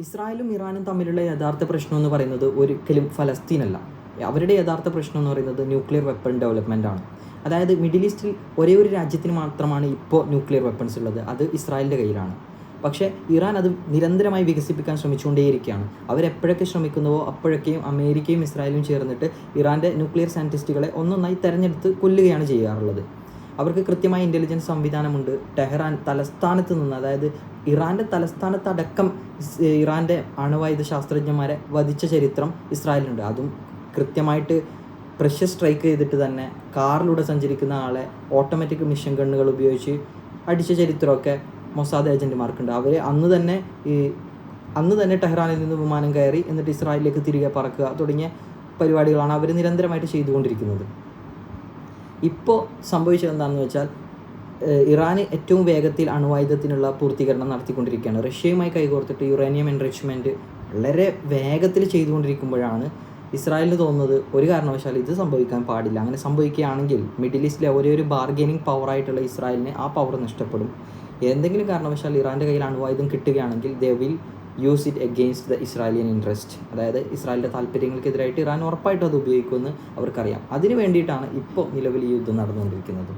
ഇസ്രായേലും ഇറാനും തമ്മിലുള്ള യഥാർത്ഥ പ്രശ്നം എന്ന് പറയുന്നത് ഒരിക്കലും ഫലസ്തീനല്ല. അവരുടെ യഥാർത്ഥ പ്രശ്നം എന്ന് പറയുന്നത് ന്യൂക്ലിയർ വെപ്പൺ ഡെവലപ്മെന്റ് ആണ്. അതായത് മിഡിൽ ഈസ്റ്റിൽ ഒരേ ഒരു രാജ്യത്തിന് മാത്രമാണ് ഇപ്പോൾ ന്യൂക്ലിയർ വെപ്പൺസ് ഉള്ളത്. അത് ഇസ്രായേലിന്റെ കയ്യിലാണ്. പക്ഷേ ഇറാൻ അത് നിരന്തരമായി വികസിപ്പിക്കാൻ ശ്രമിച്ചുകൊണ്ടേയിരിക്കുകയാണ്. അവരെപ്പോഴൊക്കെ ശ്രമിക്കുന്നുവോ അപ്പോഴൊക്കെയും അമേരിക്കയും ഇസ്രായേലും ചേർന്നിട്ട് ഇറാന്റെ ന്യൂക്ലിയർ സയന്റിസ്റ്റുകളെ ഒന്നൊന്നായി തെരഞ്ഞെടുത്ത് കൊല്ലുകയാണ് ചെയ്യാറുള്ളത്. അവർക്ക് കൃത്യമായ ഇന്റലിജൻസ് സംവിധാനമുണ്ട്. ടെഹ്റാൻ തലസ്ഥാനത്ത് നിന്ന് അതായത് ഇറാന്റെ തലസ്ഥാനത്തടക്കം ഇറാന്റെ അണുവായുധ ശാസ്ത്രജ്ഞന്മാരെ വധിച്ച ചരിത്രം ഇസ്രായേലിനുണ്ട്. അതും കൃത്യമായിട്ട് പ്രഷ്യസ് സ്ട്രൈക്ക് ചെയ്തിട്ട് തന്നെ കാറിലൂടെ സഞ്ചരിക്കുന്ന ആളെ ഓട്ടോമാറ്റിക് മിഷൻ ഗണ്ണുകൾ ഉപയോഗിച്ച് അടിച്ച ചരിത്രമൊക്കെ മൊസാദ് ഏജന്റുമാർക്കുണ്ട് അവർ അന്ന് തന്നെ ഈ അന്ന് തന്നെ ടെഹ്റാനിൽ നിന്ന് വിമാനം കയറി എന്നിട്ട് ഇസ്രായേലിലേക്ക് തിരികെ പറക്കുക തുടങ്ങിയ പരിപാടികളാണ് അവർ നിരന്തരമായിട്ട് ചെയ്തുകൊണ്ടിരിക്കുന്നത്. ഇപ്പോൾ സംഭവിച്ചത് എന്താണെന്ന് വെച്ചാൽ ഇറാൻ ഏറ്റവും വേഗത്തിൽ അണുവായുധത്തിനുള്ള പൂർത്തീകരണം നടത്തിക്കൊണ്ടിരിക്കുകയാണ്. റഷ്യയുമായി കൈകോർത്തിട്ട് യുറേനിയം എൻറിച്ച്മെന്റ് വളരെ വേഗത്തിൽ ചെയ്തുകൊണ്ടിരിക്കുമ്പോഴാണ് ഇസ്രായേലിന് തോന്നുന്നത് ഒരു കാരണവശാലും ഇത് സംഭവിക്കാൻ പാടില്ല. അങ്ങനെ സംഭവിക്കുകയാണെങ്കിൽ മിഡിൽ ഈസ്റ്റിലെ ഒരേ ഒരു ബാർഗെയിനിങ് പവറായിട്ടുള്ള ഇസ്രായേലിന് ആ പവർ നഷ്ടപ്പെടും. എന്തെങ്കിലും കാരണവശാൽ ഇറാന്റെ കയ്യിൽ അണുവായുധം കിട്ടുകയാണെങ്കിൽ they will use it against the Israelian interest അതായത് ഇസ്രായേലിന്റെ താല്പര്യങ്ങൾക്കെതിരായിട്ട് ഇറാൻ ഉറപ്പായിട്ടും അത് ഉപയോഗിക്കുമെന്ന് അവർക്കറിയാം. അതിനു വേണ്ടിയിട്ടാണ് ഇപ്പോൾ നിലവിൽ ഈ യുദ്ധം നടന്നുകൊണ്ടിരിക്കുന്നത്.